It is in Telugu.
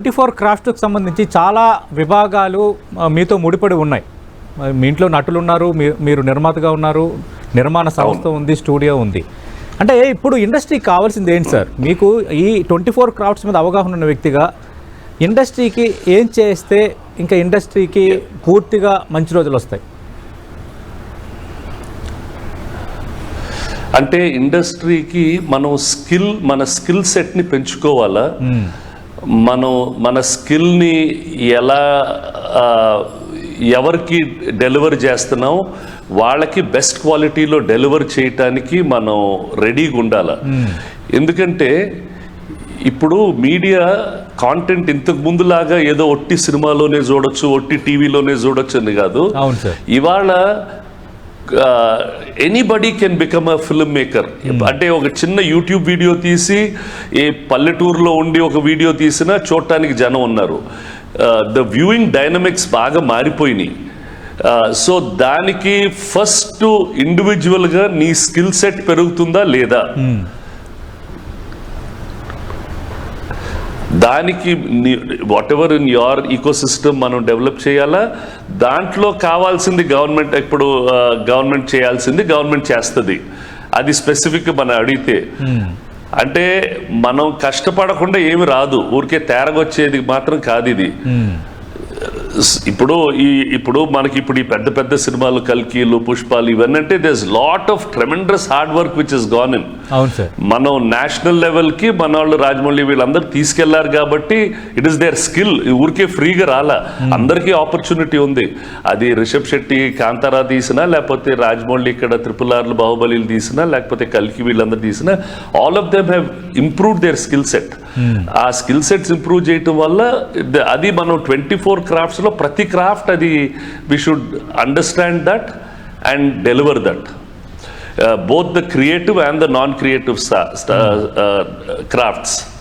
ట్వంటీ ఫోర్ క్రాఫ్ట్కి సంబంధించి చాలా విభాగాలు మీతో ముడిపడి ఉన్నాయి. మీ ఇంట్లో నటులు ఉన్నారు మీరు నిర్మాతగా ఉన్నారు నిర్మాణ సంస్థ ఉంది స్టూడియో ఉంది. అంటే ఇప్పుడు ఇండస్ట్రీకి కావాల్సింది ఏంటి సార్? మీకు ఈ ట్వంటీ ఫోర్ క్రాఫ్ట్స్ మీద అవగాహన ఉన్న వ్యక్తిగా ఇండస్ట్రీకి ఏం చేస్తే ఇంకా ఇండస్ట్రీకి పూర్తిగా మంచి రోజులు వస్తాయి? అంటే ఇండస్ట్రీకి మనం స్కిల్ మన స్కిల్ సెట్ని పెంచుకోవాలా? మనం మన స్కిల్ని ఎలా ఎవరికి డెలివర్ చేస్తున్నాం వాళ్ళకి బెస్ట్ క్వాలిటీలో డెలివర్ చేయటానికి మనం రెడీగా ఉండాలి. ఎందుకంటే ఇప్పుడు మీడియా కాంటెంట్ ఇంతకు ముందులాగా ఏదో ఒట్టి సినిమాలోనే చూడొచ్చు ఒట్టి టీవీలోనే చూడొచ్చు అని కాదు. ఇవాళ anybody can become a film maker అంటే ఒక చిన్న యూట్యూబ్ వీడియో తీసి ఏ పల్లెటూరులో ఉండి ఒక వీడియో తీసినా చూడటానికి జనం ఉన్నారు. ద వ్యూయింగ్ డైనమిక్స్ బాగా మారిపోయినాయి. సో దానికి ఫస్ట్ ఇండివిజువల్గా నీ స్కిల్ సెట్ పెరుగుతుందా లేదా? దానికి whatever in your ecosystem మనం డెవలప్ చేయాలా? దాంట్లో కావాల్సింది గవర్నమెంట్ ఇప్పుడు గవర్నమెంట్ చేయాల్సింది గవర్నమెంట్ చేస్తుంది. అది స్పెసిఫిక్ మనం అడిగితే. అంటే మనం కష్టపడకుండా ఏమి రాదు. ఊరికే తేరగొచ్చేది మాత్రం కాదు ఇది ఇప్పుడు ఈ ఇప్పుడు మనకి ఇప్పుడు ఈ పెద్ద పెద్ద సినిమాలు కల్కీలు పుష్పాలు ఇవన్నీ అంటే thus lot of tremendous hard work which is gone in అవును సార్. మనం నేషనల్ లెవెల్కి మన వాళ్ళు రాజమౌళి వీళ్ళందరూ తీసుకెళ్ళారు కాబట్టి ఇట్ ఇస్ దేర్ స్కిల్ ఊరికే ఫ్రీగా రాలా. అందరికీ ఆపర్చునిటీ ఉంది. అది రిషబ్ శెట్టి కాంతారా తీసినా లేకపోతే రాజమౌళి ఇక్కడ త్రిపుల్ ఆర్లు బాహుబలిలు తీసినా లేకపోతే కల్కి వీళ్ళందరూ తీసినా all of them have improve their skill set ఆ స్కిల్ సెట్స్ ఇంప్రూవ్ చేయటం వల్ల అది మనం ట్వంటీ ఫోర్ క్రాఫ్ట్స్లో ప్రతి క్రాఫ్ట్ అది we should understand that and deliver that both the creative and the non-creative sta- uh, crafts.